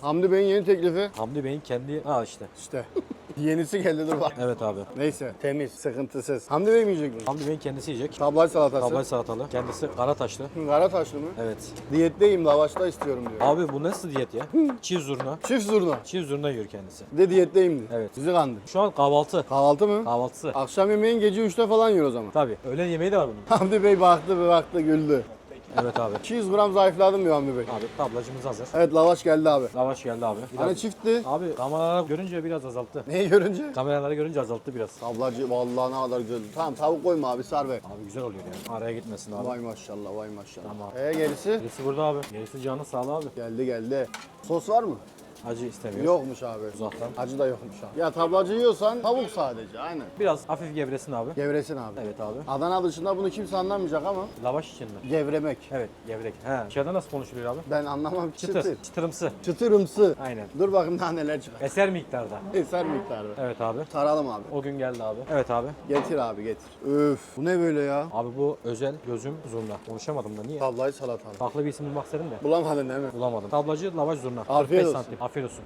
Hamdi Bey'in yeni teklifi. Hamdi Bey'in kendi... Ha işte. İşte. Yenisi geldi dur bak. Evet abi. Neyse temiz, sıkıntısız. Hamdi Bey mi yiyecek bunu? Hamdi Bey'in kendisi yiyecek. Tablaj salatası. Tablaj salatalı. Kendisi kara taşlı. Kara taşlı mı? Evet. Diyetteyim, lavaşta istiyorum diyor. Abi bu nasıl diyet ya? Çift zurna. Çift zurna. Çift zurna yiyor kendisi. Bir de diyetteyim diyor. Evet. Bizi kandı. Şu an kahvaltı. Kahvaltı mı? Kahvaltısı. Akşam yemeğin gece 3'te falan yiyor o zaman. Tabii. Öğlen yemeği de var bunun. Hamdi Bey baktı bir baktı güldü. Evet abi. 200 gram zayıfladım Hamdi Bey. Abi tablacımız hazır. Evet lavaş geldi abi. Lavaş geldi abi. Biraz... Hani çiftti. Abi kameraları görünce biraz azalttı. Neyi görünce? Kameraları görünce azalttı biraz. Tablacı vallahi ne kadar güzel. Tamam tavuk koyma abi sar ver. Abi güzel oluyor yani. Araya gitmesin abi. Vay maşallah vay maşallah. Tamam. Ee gerisi? Gerisi burada abi. Gerisi canı sağlığı abi. Geldi geldi. Sos var mı? Acı istemiyor. Yokmuş abi. Uzaktan. Acı da yokmuş abi. Ya tablacı yiyorsan tavuk sadece aynen. Biraz hafif gevresin abi. Gevresin abi. Evet abi. Adana dışında bunu kimse anlamayacak ama Lavaş için mi? gevremek. Evet gevrek. He. Dışarıda nasıl konuşuluyor abi? Ben anlamam ki Çıtır. çıtır. Çıtırımsı. Çıtırımsı. Aynen. Dur bakayım daha neler çıkar. Eser miktarda. Eser miktarda. Evet abi. Taralım abi. O gün geldi abi. Evet abi. Getir abi getir. Öf. Bu ne böyle ya? Abi bu özel gözüm zurna. Konuşamadım da niye? Tablayı salatalı. Farklı bir isim bulmak istedim de. Bulamadın değil mi? Bulamadım. Tablacı lavaş zurna. Afiyet 45 olsun. santim. Afiyet olsun.